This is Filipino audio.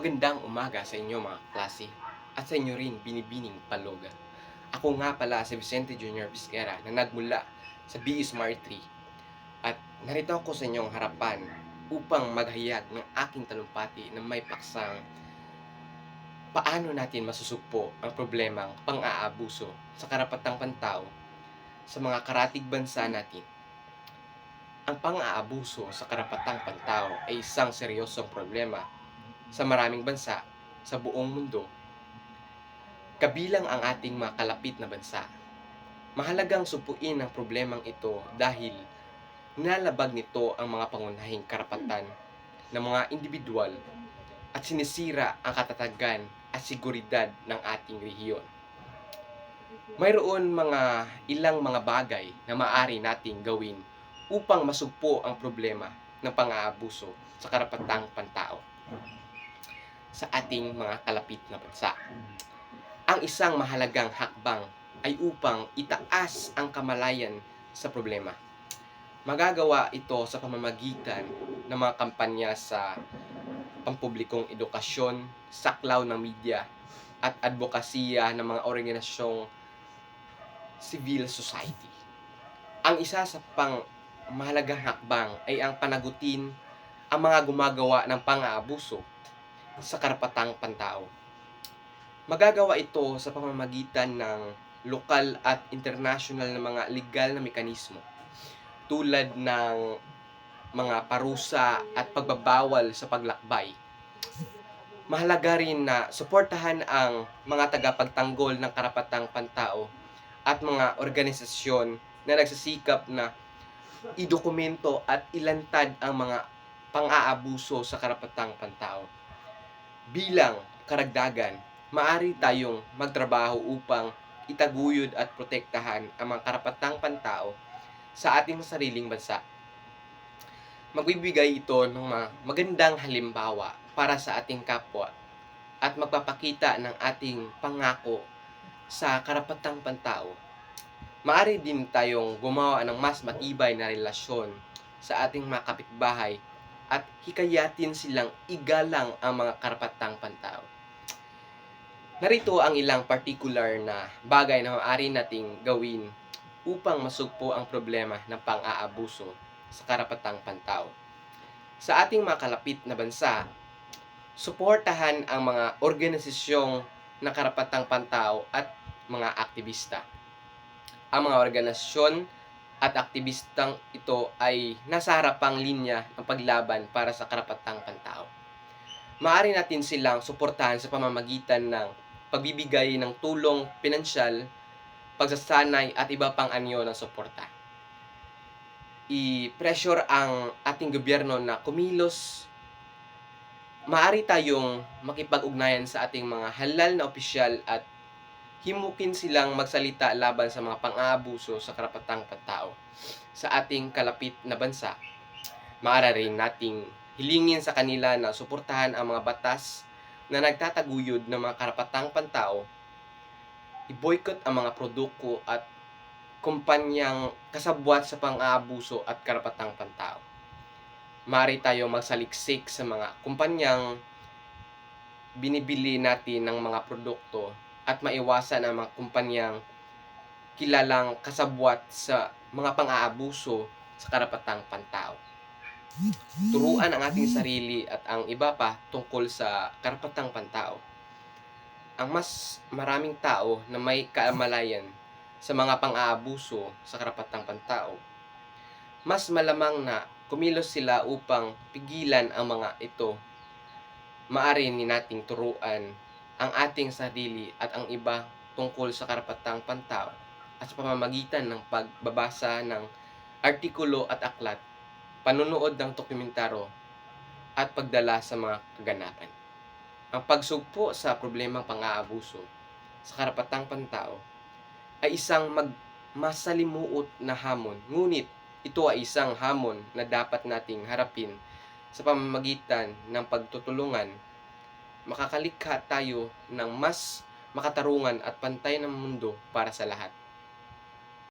Magandang umaga sa inyo mga klase at sa inyo rin binibining paloga. Ako nga pala si Vicente Junior Pisquera na nagmula sa BE Smart 3 at narito ako sa inyong harapan upang maghayag ng aking talumpati na may paksang paano natin masusugpo ang problemang pang-aabuso sa karapatang pantao sa mga karatig bansa natin. Ang pang-aabuso sa karapatang pantao ay isang seryosong problema sa maraming bansa sa buong mundo, kabilang ang ating mga kalapit na bansa. Mahalagang supuin ang problemang ito dahil nilalabag nito ang mga pangunahing karapatan ng mga individual at sinisira ang katatagan at seguridad ng ating rehiyon. Mayroon mga ilang mga bagay na maaari nating gawin upang masugpo ang problema ng pang-aabuso sa karapatang pantao sa ating mga kalapit na bansa. Ang isang mahalagang hakbang ay upang itaas ang kamalayan sa problema. Magagawa ito sa pamamagitan ng mga kampanya sa pampublikong edukasyon, saklaw ng media, at advokasya ng mga organisasyong civil society. Ang isa sa pang mahalagang hakbang ay ang panagutin ang mga gumagawa ng pang-aabuso sa karapatang pantao. Magagawa ito sa pamamagitan ng lokal at international na mga legal na mekanismo tulad ng mga parusa at pagbabawal sa paglakbay. Mahalaga rin na suportahan ang mga tagapagtanggol ng karapatang pantao at mga organisasyon na nagsisikap na idokumento at ilantad ang mga pang-aabuso sa karapatang pantao. Bilang karagdagan, maari tayong magtrabaho upang itaguyod at protektahan ang mga karapatang pantao sa ating sariling bansa. Magbibigay ito ng mga magandang halimbawa para sa ating kapwa at magpapakita ng ating pangako sa karapatang pantao. Maari din tayong gumawa ng mas matibay na relasyon sa ating mga kapitbahay at hikayatin silang igalang ang mga karapatang pantao. Narito ang ilang particular na bagay na maaari nating gawin upang masugpo ang problema ng pang-aabuso sa karapatang pantao. Sa ating mga kalapit na bansa, suportahan ang mga organisasyong ng karapatang pantao at mga aktivista. Ang mga organisasyon at aktivistang ito ay nasa harapang linya ng paglaban para sa karapatang pantao. Maaari natin silang suportahan sa pamamagitan ng pagbibigay ng tulong pinansyal, pagsasanay at iba pang anyo ng suporta. I-pressure ang ating gobyerno na kumilos. Maaari tayong makipag-ugnayan sa ating mga halal na opisyal at himukin silang magsalita laban sa mga pang-aabuso sa karapatang pantao sa ating kalapit na bansa. Maaari rin nating hilingin sa kanila na suportahan ang mga batas na nagtataguyod ng mga karapatang pantao, i-boycott ang mga produkto at kumpanyang kasabwat sa pang-aabuso at karapatang pantao. Maaari tayo magsaliksik sa mga kumpanyang binibili natin ng mga produkto at maiwasan ang mga kumpanyang kilalang kasabwat sa mga pang-aabuso sa karapatang pantao. Turuan ang ating sarili at ang iba pa tungkol sa karapatang pantao. Ang mas maraming tao na may kaamalayan sa mga pang-aabuso sa karapatang pantao, mas malamang na kumilos sila upang pigilan ang mga ito. Maari ni nating turuan ang ating sarili at ang iba tungkol sa karapatang pantao at sa pamamagitan ng pagbabasa ng artikulo at aklat panunood ng dokumentaro at pagdala sa mga kaganapan. Ang pagsugpo sa problemang pang-aabuso sa karapatang pantao ay isang mag masalimuot na hamon. Ngunit ito ay isang hamon na dapat nating harapin sa pamamagitan ng pagtutulungan. Makakalikha tayo ng mas makatarungan at pantay na mundo para sa lahat.